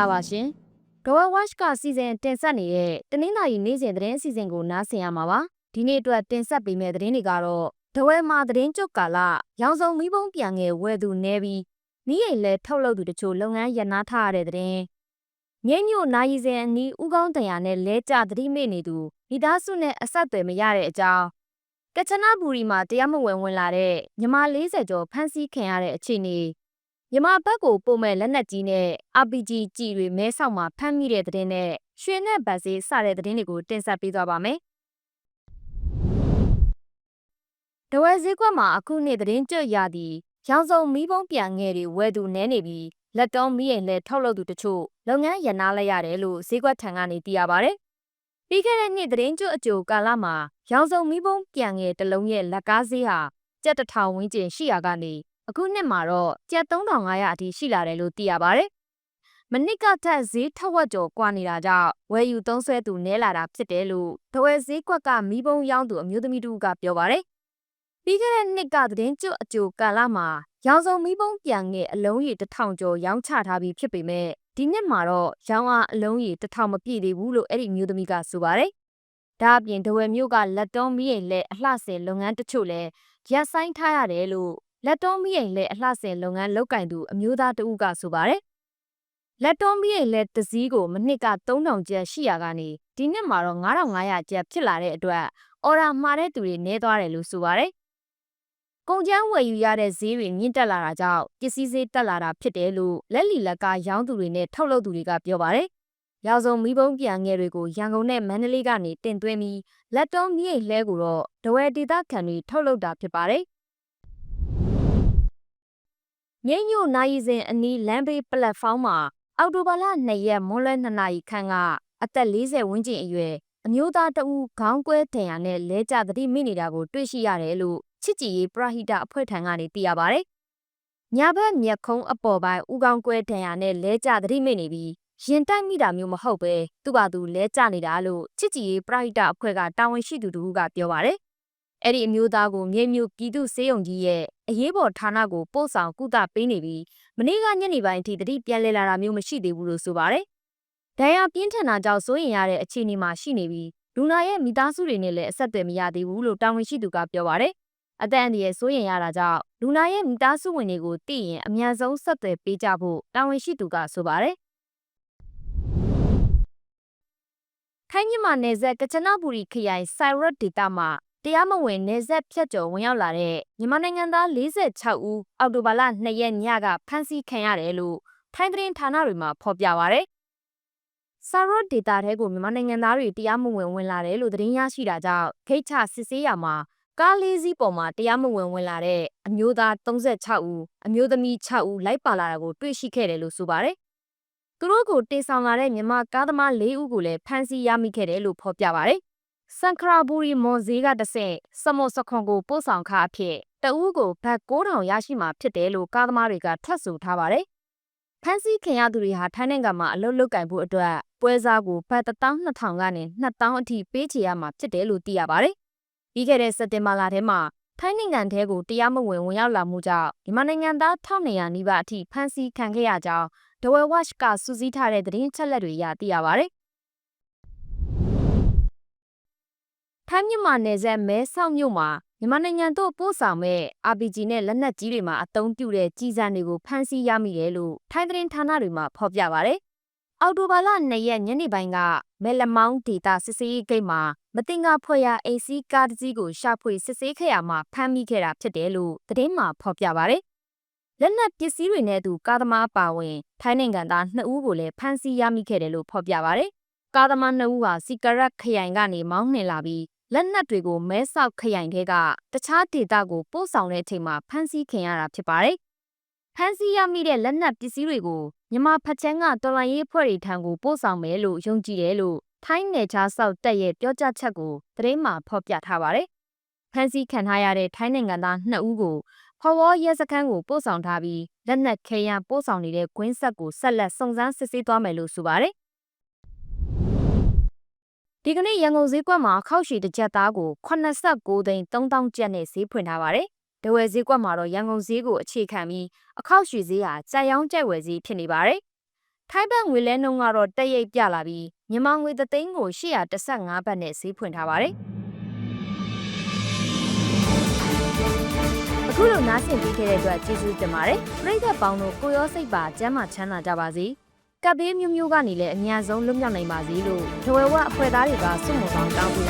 င်္ဂလာပါရှင်။ Dawei Watch ကစီစဉ်တင်ဆက်နေတဲ့တနင်္လာရီနေ့စဉ်သတင်းအစီအစဉ်ကိုနားဆင်ရမှာပါ။ဒီနေ့အတွက်တင်ဆက်ပေးမယ့်သတင်းတွေကတော့ Dawei မှာသတင်းကြုတ်ကာလရောင်စုံမီးပုံးပြန်ငယ်ဝယ်သူနေပြီးမိအိမ်လဲထုတ်လုပ်သူတချို့လုပ်ငန်းရပ်နားထားရတဲ့သတင်း။မြိတ်ညို့နာယီစဉ်အနီးဥကောင်းတရာနဲ့လဲကျသတိမေ့နေသူမိသားစုနဲ့အဆက်အသွယ်မရတဲ့အကြောင်းကချနာဘူရီမှာတရားမဝင်ဝင်လာတဲ့ညီမ40ကျော်ဖမ်းဆီးခံရတဲ့အခြေအနေ မြန်မာဘက်ကိုပို့မဲ့လက်နက်ကြီးနဲ့ RPG ကြည်တွေမဲဆောက်မှာဖမ်းမိတဲ့တဲ့င်းနဲ့ရွှေနဲ့ဗတ်စေးစတဲ့တဲ့င်းတွေကိုတင်ဆက်ပေးသွားပါမယ်။ဒဝဲဈေးကွက်မှာအခုနှစ်တဲ့င်းကြွရသည်ရောင်စုံမီးပုံးပြန်ငယ်တွေဝယ်သူနဲနေပြီးလက်တော်မီးရင်လဲထုတ်လုပ်သူတချို့လုပ်ငန်းရနာလိုက်ရတယ်လို့ဈေးကွက်ထံကနေသိရပါဗျ။ပြီးခဲ့တဲ့နှစ်သတင်းကျွတ်အကြိုကာလမှာရောင်စုံမီးပုံးပြန်ငယ်တစ်လုံးရဲ့လက်ကားဈေးဟာကျပ်တထောင်ဝန်းကျင်ရှိရာကနေ အခုနှစ်မှာတော့ကျပ်3500အထိရှိလာတယ်လို့သိရပါတယ်။မနစ်ကထက်ဈေးထက်ဝက်ကျော်ကွာနေတာကြောင့်ဝယ်ယူသုံးဆွဲသူနည်းလာတာဖြစ်တယ်လို့တဝဲဈေးကွက်ကမီးပုံးရောင်းသူအမျိုးသမီးတူကပြောပါတယ်။ပြီးခဲ့တဲ့နှစ်ကသတင်းကျွတ်အကြိုကာလမှာရောင်စုံမီးပုံးပြန်ငယ်အလုံးရေတစ်ထောင်ကျော်ရောင်းချထားပြီးဖြစ်ပေမဲ့ဒီနှစ်မှာတော့ရောင်းအားအလုံးရေတစ်ထောင်မပြည့်သေးဘူးလို့အဲ့ဒီမျိုးသမီးကဆိုပါတယ်။ဒါအပြင်ဒဝဲမျိုးကလက်တော်မီးရင်လက်အလှဆယ်လုပ်ငန်းတချို့လည်းရပ်ဆိုင်းထားရတယ်လို့ လက်တော်မီးအိမ်လက်အလှဆင်လုပ်ငန်းလုပ်ကင်သူအမျိုးသားတဦးကဆိုပါတယ်။လက်တော်မီးအိမ်လက်တစည်းကိုမနှစ်က3000ကျပ်ရှိရာကနေဒီနှစ်မှာတော့9500ကျပ်ဖြစ်လာတဲ့အတွက်အော်ဒါမှာတဲ့သူတွေနည်းသွားတယ်လို့ဆိုပါတယ်။ကုန်ကျန်းဝယ်ယူရတဲ့ဈေးတွေမြင့်တက်လာတာကြောင့်ပစ္စည်းဈေးတက်လာတာဖြစ်တယ်လို့လက်လီလက်ကရောင်းသူတွေနဲ့ထုတ်လုပ်သူတွေကပြောပါတယ်။ရောက်စုံမီးပုံးပြန်ငယ်တွေကိုရန်ကုန်နဲ့မန္တလေးကနေတင်သွင်းပြီးလက်တော်မြင့်လှဲကိုတော့ဒဝဲဒေသခံတွေထုတ်လုပ်တာဖြစ်ပါတယ်။ မြိတ်ညို့နိုင်စဉ်အနီးလမ်းဘေးပလက်ဖောင်းမှာအော်တိုဘာလ2ရက်မွန်းလွဲ2နာရီခန့်ကအသက်40ဝန်းကျင်အရွယ်အမျိုးသားတဦးခေါင်းကွဲဒဏ်ရာနဲ့လဲကျသတိမိနေတာကိုတွေ့ရှိရတယ်လို့ချစ်ကြည်ရေးပရဟိတအဖွဲ့ထံကနေသိရပါဗျ။ညာဘက်မျက်ခုံးအပေါ်ပိုင်းဥကောင်းကွဲဒဏ်ရာနဲ့လဲကျသတိမိနေပြီးရင်တိုက်မိတာမျိုးမဟုတ်ပဲသူ့ဘာသူလဲကျနေတာလို့ချစ်ကြည်ရေးပရဟိတအဖွဲ့ကတာဝန်ရှိသူတူကပြောပါတယ်။ အဲ့ဒီအမျိုးသားကိုမြေမြူပြည်သူစေယုံကြီးရဲ့အရေးပေါ်ဌာနကိုပို့ဆောင်ကုသပေးနေပြီးမနေ့ကညနေပိုင်းအထိတတိပြန်လည်လာတာမျိုးမရှိသေးဘူးလို့ဆိုပါတယ်။ဒဏ်ရာပြင်းထန်တာကြောင့်စိုးရင်ရတဲ့အခြေအနေမှာရှိနေပြီးလူနာရဲ့မိသားစုတွေနဲ့လည်းအဆက်အသွယ်မရသေးဘူးလို့တာဝန်ရှိသူကပြောပါတယ်။အသက်အန္တရာယ်စိုးရင်ရတာကြောင့်လူနာရဲ့မိသားစုဝင်တွေကိုသိရင်အမြန်ဆုံးဆက်သွယ်ပေးကြဖို့တာဝန်ရှိသူကဆိုပါတယ်။ခိုင်းမြမနယ်ဇက်ကချနာပူရီခရိုင်ဆိုင်ရတ်ဒေတာမှာ တရားမဝင်နေဆက်ဖြတ်ကျော်ဝင်ရောက်လာတဲ့မြန်မာနိုင်ငံသား46ဦးအောက်တိုဘာလ2ရက်ညကဖမ်းဆီးခံရတယ်လို့ထိုင်းသတင်းဌာနတွေမှာဖော်ပြပါရယ်။ဆာရော့ဒေတာထဲကိုမြန်မာနိုင်ငံသားတွေတရားမဝင်ဝင်လာတယ်လို့သတင်းရရှိတာကြောင့်ဂိတ်ချစစ်ဆေးရမှာကားလေးစီးပေါ်မှာတရားမဝင်ဝင်လာတဲ့အမျိုးသား36ဦးအမျိုးသမီး6ဦးလိုက်ပါလာတာကိုတွေ့ရှိခဲ့တယ်လို့ဆိုပါတယ်။သူတို့ကိုတင်ဆောင်လာတဲ့မြန်မာကားသမား၄ဦးကိုလည်းဖမ်းဆီးရမိခဲ့တယ်လို့ဖော်ပြပါရယ် စန်ခရာဘူရီမွန်ဈေးကတဆင့်စမော့စခွန်ကိုပို့ဆောင်ခအဖြစ်တဦးကိုဘတ်9000ရရှိမှာဖြစ်တယ်လို့ကားသမားတွေကထွက်ဆိုထားပါတယ်။ဖမ်းဆီးခင်ရသူတွေဟာထိုင်းနိုင်ငံမှာအလုပ်လုပ်ကင်ဖို့အတွက်ပွဲစားကိုဘတ်12000ကနေ2000အထိပေးချေရမှာဖြစ်တယ်လို့သိရပါတယ်။ပြီးခဲ့တဲ့စက်တင်ဘာလထဲမှာထိုင်းနိုင်ငံထဲကိုတရားမဝင်ဝင်ရောက်လာမှုကြောင့်မြန်မာနိုင်ငံသား1200နီးပါးအထိဖမ်းဆီးခံခဲ့ရကြောင်းဒဝဲဝက်ရှ်ကစူးစီးထားတဲ့သတင်းချက်လက်တွေအရသိရပါတယ် ထိုင်းမြန်မာနယ်စပ်မဲဆောက်မြို့မှာမြန်မာနိုင်ငံသို့ပို့ဆောင်မဲ့ RPG နဲ့လက်နက်ကြီးတွေမှာအသုံးပြုတဲ့ကြီးစံတွေကိုဖမ်းဆီးရမိတယ်လို့ထိုင်းသတင်းဌာနတွေမှာဖော်ပြပါဗျ။အော်တိုဘာလ2ရက်ညနေပိုင်းကမဲလမောင်းဒေတာစစ်စေးဂိတ်မှာမတင်ကဖွဲ့ရအိစီကားတစ်စီးကိုရှာဖွေစစ်ဆေးခဲ့ရမှာဖမ်းမိခဲ့တာဖြစ်တယ်လို့သတင်းမှာဖော်ပြပါဗျ။လက်နက်ပစ္စည်းတွေနဲ့အတူကားသမားပါဝင်ထိုင်းနိုင်ငံသား2ဦးကိုလည်းဖမ်းဆီးရမိခဲ့တယ်လို့ဖော်ပြပါဗျ။ကားသမား2ဦးဟာစီကရက်ခရိုင်ကနေမောင်းနှင်လာပြီး လက်နက်တွေကိုမဲဆောက်ခရိုင်ထဲကတခြားဒေသကိုပို့ဆောင်တဲ့အချိန်မှာဖမ်းဆီးခင်ရတာဖြစ်ပါတယ်။ဖမ်းဆီးရမိတဲ့လက်နက်ပစ္စည်းတွေကိုမြန်မာဖက်ချန်းကတော်လိုင်းရေးဖွဲ့တွေထံကိုပို့ဆောင်မယ်လို့ယုံကြည်တယ်လို့ထိုင်းနယ်ခြားစောက်တပ်ရဲ့ပြောကြားချက်ကိုသတင်းမှာဖော်ပြထားပါတယ်။ဖမ်းဆီးခံထားရတဲ့ထိုင်းနိုင်ငံသား2ဦးကိုဖော်ဝေါ်ရဲစခန်းကိုပို့ဆောင်ထားပြီးလက်နက်ခဲယမ်းပို့ဆောင်နေတဲ့ကွင်းဆက်ကိုဆက်လက်စုံစမ်းစစ်ဆေးသွားမယ်လို့ဆိုပါတယ်။ ဒီကနေ့ရန်ကုန်ဈေးကွက်မှာခောက်ရှည်တစ်ကြက်သားကို89သိန်း3000ကျပ်နဲ့ဈေးဖွင့်ထားပါတယ်။ဒဝယ်ဈေးကွက်မှာတော့ရန်ကုန်ဈေးကိုအခြေခံပြီးအခောက်ရှည်ဈေးဟာကြက်ရောင်းကြက်ဝယ်ဈေးဖြစ်နေပါတယ်။ထိုင်းဘတ်ငွေလဲနှုန်းကတော့တက်ရိပ်ပြလာပြီးမြန်မာငွေသသိန်းကို815ဘတ်နဲ့ဈေးဖွင့်ထားပါတယ်။အခုလိုနားဆင်ပြီးခဲ့တဲ့အတွက်ကျေးဇူးတင်ပါတယ်။ပရိသတ်ပေါင်းတို့ကိုရောစိတ်ပါကျမ်းမာချမ်းသာကြပါစေ။ ကပ်ဘေးမျိုးမျိုးကနေလည်းအများဆုံးလွတ်မြောက်နိုင်ပါစေလို့ထဝဲဝအဖွဲ့သားတွေကဆုမွန်ကောင်းတောင်းပေးလိုက်ပါတယ်ရှင်။